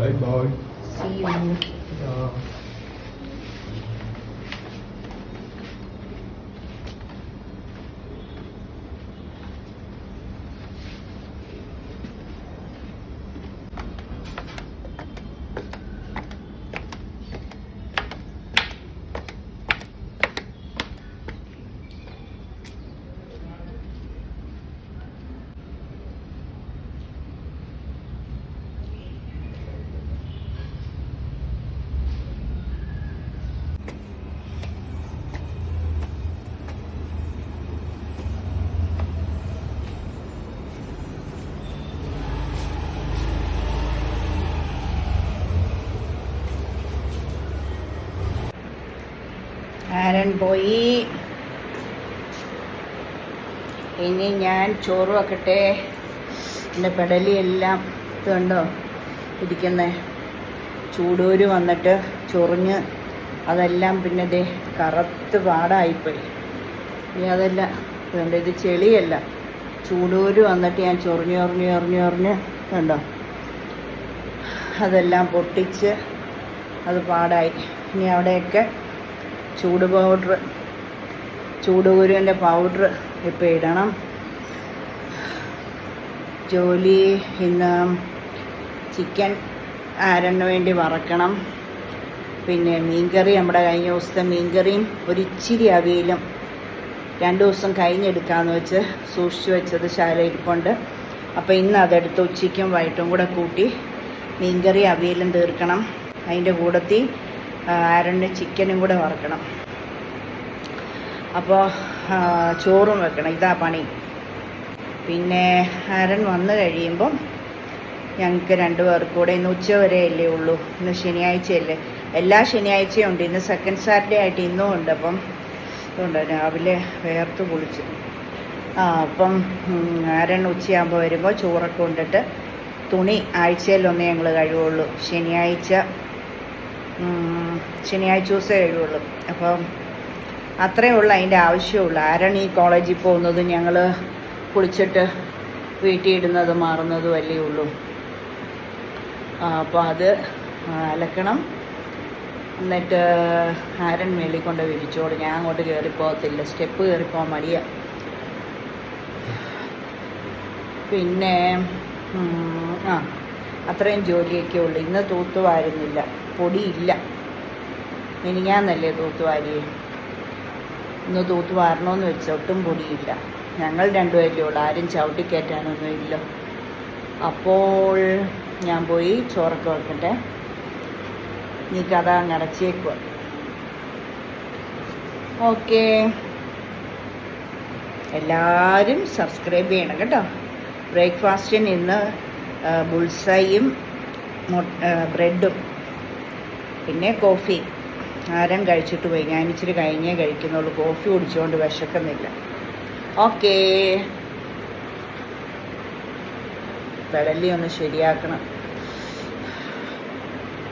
Bye bye. See you. Yeah. ആരൻ പോയി. ഇനി ഞാൻ ചോറ് വെക്കട്ടെ. എന്റെ പെടലിയെല്ലാം ഇതുണ്ടോ ഇരിക്കുന്നേ. ചൂടൂര് വന്നിട്ട് ചൊറിഞ്ഞ് അതെല്ലാം പിന്നെ ദേ കറുത്ത് പാടായിപ്പോയി. ഇനി അതല്ല. ഇതുണ്ട് ഇത് ചെളിയല്ല. ചൂടൂര് വന്നിട്ട് ഞാൻ ചൊറിഞ്ഞ് ചൊറിഞ്ഞ് ചൊറിഞ്ഞ് ചൊറിഞ്ഞ് കണ്ടോ? അതെല്ലാം പൊട്ടിച്ച് അത് പാടായി. ഇനി അവിടെയൊക്കെ ചൂട് പൗഡർ ചൂടുകുരുവിന്റെ പൗഡർ ഇപ്പോൾ ഇടണം. ജോലി ഇന്ന് ചിക്കൻ ആരന് വേണ്ടി വറക്കണം. പിന്നെ മീൻകറി നമ്മുടെ കഴിഞ്ഞ ദിവസത്തെ മീൻകറിയും ഒരിച്ചിരി അവിയലും രണ്ട് ദിവസം കഴിഞ്ഞെടുക്കാമെന്ന് വെച്ച് സൂക്ഷിച്ചു വെച്ചത് ശാലയിരിപ്പുണ്ട് അപ്പോൾ ഇന്ന് അതെടുത്ത് ഉച്ചയ്ക്കും വൈകിട്ടും കൂടെ കൂട്ടി മീൻകറി അവിയലും തീർക്കണം. അതിന്റെ കൂടത്തിൽ ആരണ്ട് ചിക്കനും കൂടെ വറക്കണം. അപ്പോൾ ചോറും വെക്കണം. ഇതാ പണി. പിന്നെ ആരൻ വന്നു കഴിയുമ്പം ഞങ്ങൾക്ക് രണ്ടു പേർക്കും കൂടെ ഇന്ന് ഉച്ച വരെ അല്ലേ ഉള്ളൂ. ഇന്ന് ശനിയാഴ്ചയല്ലേ. എല്ലാ ശനിയാഴ്ചയും ഉണ്ട്. ഇന്ന് സെക്കൻഡ് സാറ്റർഡേ ആയിട്ട് ഇന്നും ഉണ്ട്. അപ്പം അതുകൊണ്ട് രാവിലെ വേർത്ത് കുളിച്ചു. ആ അപ്പം അരൺ ഉച്ചയാകുമ്പോൾ വരുമ്പോൾ ചോറൊക്കെ കൊണ്ടിട്ട് തുണി ആഴ്ചയിലൊന്നേ ഞങ്ങൾ കഴിവുള്ളൂ. ശനിയാഴ്ച ശനിയാഴ്ച ദിവസമേ കഴിയുള്ളൂ അപ്പം അത്രയേ ഉള്ളൂ അതിന്റെ ആവശ്യമുള്ളൂ ആരാണ് ഈ കോളേജിൽ പോകുന്നതും ഞങ്ങൾ കുളിച്ചിട്ട് വീട്ടിൽ ഇടുന്നത് മാറുന്നതും അല്ലേ ഉള്ളൂ. അപ്പോൾ അത് അലക്കണം. എന്നിട്ട് ആരൻ മേളിൽ കൊണ്ട് വിരിച്ചോളൂ. ഞാൻ അങ്ങോട്ട് കയറിപ്പോകത്തില്ല സ്റ്റെപ്പ് കയറിപ്പോകാൻ മടിയാ. പിന്നെ ആ അത്രയും ജോലിയൊക്കെ ഉള്ളൂ. ഇന്ന് തൂത്തുവാരുന്നില്ല. പൊടിയില്ല. മിനിങ്ങാന്നല്ലേ തൂത്തുവാരിയേ? ഇന്ന് തൂത്ത് വാരണമെന്ന് വെച്ച ഒട്ടും പൊടിയില്ല. ഞങ്ങൾ രണ്ടുപേരല്ലേ ഉള്ളൂ. ആരും ചവിട്ടി ഇല്ല. അപ്പോൾ ഞാൻ പോയി ചോറൊക്കെ വെക്കട്ടെ. നീ കഥ അങ്ങ് അടച്ചേക്കുക ഓക്കെ. എല്ലാവരും സബ്സ്ക്രൈബ് ചെയ്യണം കേട്ടോ. ബ്രേക്ക്ഫാസ്റ്റിന് ഇന്ന് ബുൾസൈയും ബ്രെഡും പിന്നെ കോഫി. ആരും കഴിച്ചിട്ട് പോയി. ഞാൻ ഇച്ചിരി കഴിഞ്ഞേ കഴിക്കുന്നുള്ളൂ. കോഫി കുടിച്ചുകൊണ്ട് വിശക്കുന്നില്ല. ഓക്കേ. പെടലി ഒന്ന് ശരിയാക്കണം.